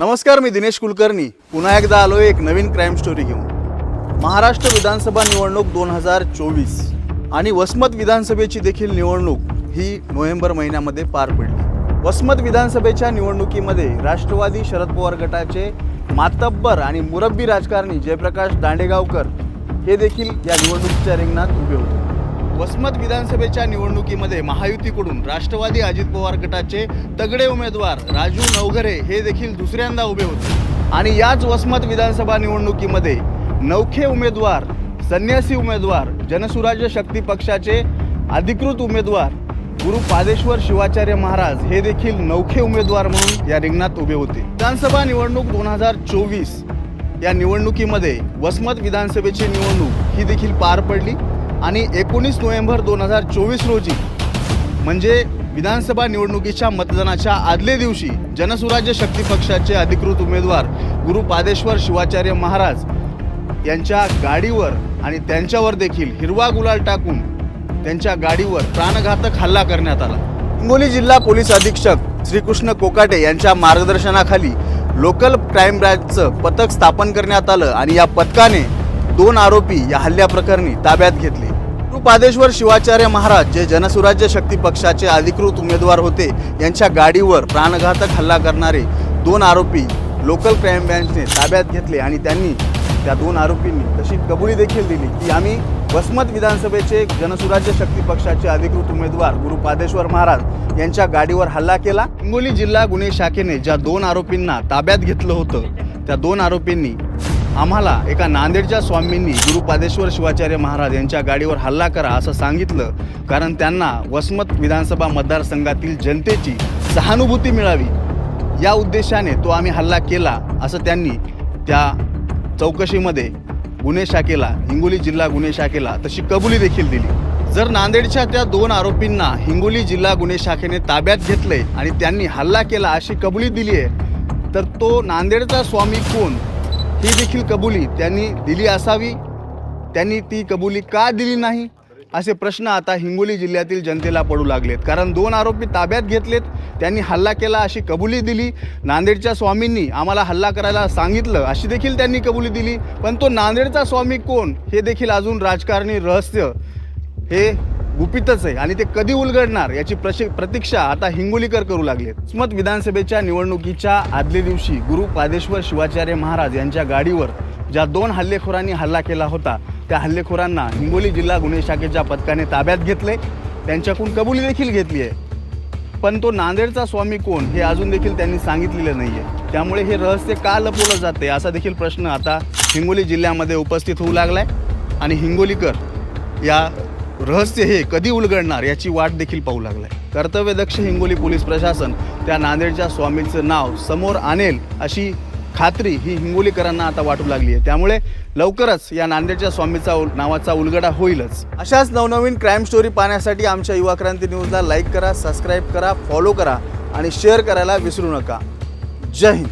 नमस्कार मी दिनेश कुलकर्णी. पुन्हा एकदा आलो एक नवीन क्राईम स्टोरी घेऊन. महाराष्ट्र विधानसभा निवडणूक दोन हजार चोवीस आणि वसमत विधानसभेची देखील निवडणूक ही नोव्हेंबर महिन्यामध्ये पार पडली. वसमत विधानसभेच्या निवडणुकीमध्ये राष्ट्रवादी शरद पवार गटाचे मातब्बर आणि मुरब्बी राजकारणी जयप्रकाश दांडेगावकर हे देखील या निवडणुकीच्या रिंगणात उभे होते. वसमत विधानसभेच्या निवडणुकीमध्ये महायुतीकडून राष्ट्रवादी अजित पवार गटाचे तगडे उमेदवार राजू नवघरे हे देखील दुसऱ्यांदा उभे होते. आणि याच वसमत विधानसभा निवडणुकीमध्ये नौखे उमेदवार संन्यासी उमेदवार जनसुराज्य शक्ती पक्षाचे अधिकृत उमेदवार गुरु पादेश्वर शिवाचार्य महाराज हे देखील नौखे उमेदवार म्हणून या रिंगणात उभे होते. विधानसभा निवडणूक दोन हजार चोवीस या निवडणुकीमध्ये वसमत विधानसभेची निवडणूक ही देखील पार पडली. आणि एकोणीस नोव्हेंबर दोन हजार चोवीस रोजी म्हणजे विधानसभा निवडणुकीच्या मतदानाच्या आदल्या दिवशी जनसुराज्य शक्ती पक्षाचे अधिकृत उमेदवार गुरु पादेश्वर शिवाचार्य महाराज यांच्या गाडीवर आणि त्यांच्यावर देखील हिरवा गुलाल टाकून त्यांच्या गाडीवर प्राणघातक हल्ला करण्यात आला. हिंगोली जिल्हा पोलीस अधीक्षक श्रीकृष्ण कोकाटे यांच्या मार्गदर्शनाखाली लोकल क्राईम ब्रँचचं पथक स्थापन करण्यात आलं आणि या पथकाने दोन आरोपी या हल्ल्याप्रकरणी ताब्यात घेतले. कृपादेश्वर शिवाचार्य महाराज जे जनसुराज्य शक्ती पक्षाचे अधिकृत उमेदवार होते यांच्या गाडीवर प्राणघातक हल्ला करणारे दोन आरोपी लोकल क्राईम ब्रँचने ताब्यात घेतले आणि त्यांनी त्या दोन आरोपींनी तशी कबुली देखील दिली की आम्ही वसमत विधानसभेचे जनसुराज्य शक्ती पक्षाचे अधिकृत उमेदवार गुरु पादेश्वर महाराज यांच्या गाडीवर हल्ला केला. हिंगोली जिल्हा गुन्हे शाखेने ज्या दोन आरोपींना ताब्यात घेतलं होतं त्या दोन आरोपींनी आम्हाला एका नांदेडच्या स्वामींनी गुरुपादेश्वर शिवाचार्य महाराज यांच्या गाडीवर हल्ला करा असं सांगितलं. कारण त्यांना वसमत विधानसभा मतदारसंघातील जनतेची सहानुभूती मिळावी. या उद्देशाने तो आम्ही हल्ला केला असं त्यांनी त्या चौकशीमध्ये गुन्हे शाखेला हिंगोली जिल्हा गुन्हे शाखेला तशी कबुली देखील दिली. जर नांदेडच्या त्या दोन आरोपींना हिंगोली जिल्हा गुन्हे शाखेने ताब्यात घेतले आणि त्यांनी हल्ला केला अशी कबुली दिली आहे तर तो नांदेडचा स्वामी कोण? ही देखील कबुली. त्यांनी दिली असावी. त्यांनी ती कबुली का दिली नाही? असे प्रश्न आता हिंगोली जिल्ह्यातील जनतेला पडू लागलेत. कारण दोन आरोपी ताब्यात घेतलेत. त्यांनी हल्ला केला अशी कबुली दिली. नांदेडच्या स्वामींनी आम्हाला हल्ला करायला सांगितलं अशी देखील त्यांनी कबुली दिली. पण तो नांदेडचा स्वामी कोण? हे देखील अजून राजकारणी रहस्य. हे गुपितच आहे आणि ते कधी उलगडणार याची प्रशि प्रतीक्षा आता हिंगोलीकर करू लागले स्मत विधानसभेच्या निवडणुकीच्या आदल्या दिवशी गुरु पादेश्वर शिवाचार्य महाराज यांच्या गाडीवर ज्या दोन हल्लेखोरांनी हल्ला केला होता त्या हल्लेखोरांना हिंगोली जिल्हा गुन्हे शाखेच्या पथकाने ताब्यात घेतले त्यांच्याकडून कबुली देखील घेतली आहे. पण तो नांदेडचा स्वामी कोण हे अजून देखील त्यांनी सांगितलेलं नाही आहे त्यामुळे हे रहस्य का लपवलं जाते असा देखील प्रश्न आता हिंगोली जिल्ह्यामध्ये उपस्थित होऊ लागला आहे आणि हिंगोलीकर या रहस्य हे कधी उलगडणार याची वाट देखील पाहू लागलाय. कर्तव्यदक्ष हिंगोली पोलीस प्रशासन त्या नांदेडच्या स्वामींचं नाव समोर आणेल अशी खात्री ही हिंगोलीकरांना आता वाटू लागली आहे. त्यामुळे लवकरच या नांदेडच्या स्वामीचा उल- नावाचा उलगडा होईलच. अशाच नवनवीन क्राईम स्टोरी पाहण्यासाठी आमच्या युवा क्रांती न्यूजला लाईक करा सबस्क्राईब करा फॉलो करा आणि शेअर करायला विसरू नका. जय हिंद.